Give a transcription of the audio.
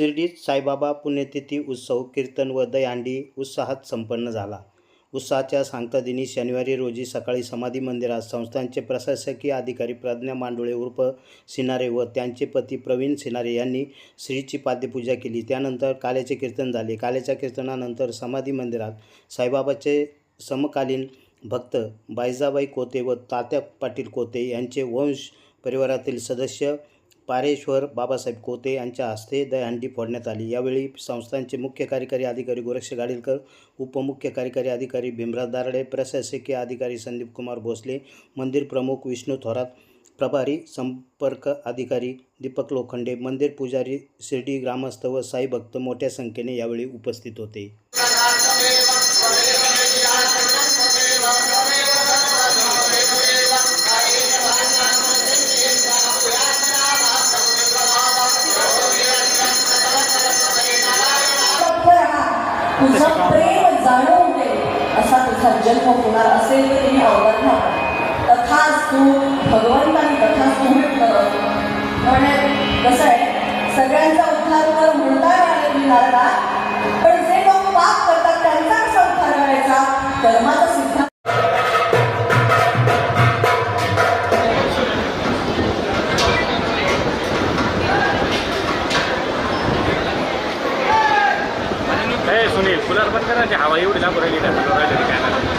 शिर्डीत साईबाबा पुण्यतिथी उत्सव कीर्तन व दयांडी उत्साहात संपन्न झाला. उत्साहाच्या सांगता दिनी शनिवारी रोजी सकाळी समाधी मंदिरात संस्थांचे प्रशासकीय अधिकारी प्रज्ञा मांडुळे उर्फ सिनारे व त्यांचे पती प्रवीण सिनारे यांनी श्रीची पाद्यपूजा केली. त्यानंतर काल्याचे कीर्तन झाले. काल्याच्या कीर्तनानंतर समाधी मंदिरात साईबाबाचे समकालीन भक्त बायजाबाई कोते व तात्या पाटील कोते यांचे वंश परिवारातील सदस्य पारेश्वर बाबासाहेब कोते यांच्या हस्ते दहीहंडी फोडण्यात आली. यावेळी संस्थांचे मुख्य कार्यकारी अधिकारी गोरक्ष गाडीलकर उपमुख्य कार्यकारी अधिकारी भीमराज दारडे प्रशासकीय अधिकारी संदीप कुमार भोसले मंदिर प्रमुख विष्णू थोरात प्रभारी संपर्क अधिकारी दीपक लोखंडे मंदिर पुजारी शिर्डी ग्रामस्थ व साई भक्त मोठ्या संख्येने यावेळी उपस्थित होते. तुझं प्रेम जाणवून दे. असा तुझा जन्म होणार असेल तरी अवगत नाही तथाच तू भगवंतानी तथाच तू म्हटलं. म्हणजे कसं आहे? सगळ्यांचा उद्धार कर म्हणता नारदा. पण जे लोक पाप करतात त्यांचा कसा उद्धार करायचा. कर्माचा सुनील कूलर बंद करायची हवा एवढी लागू राहिली ना राहिली काय?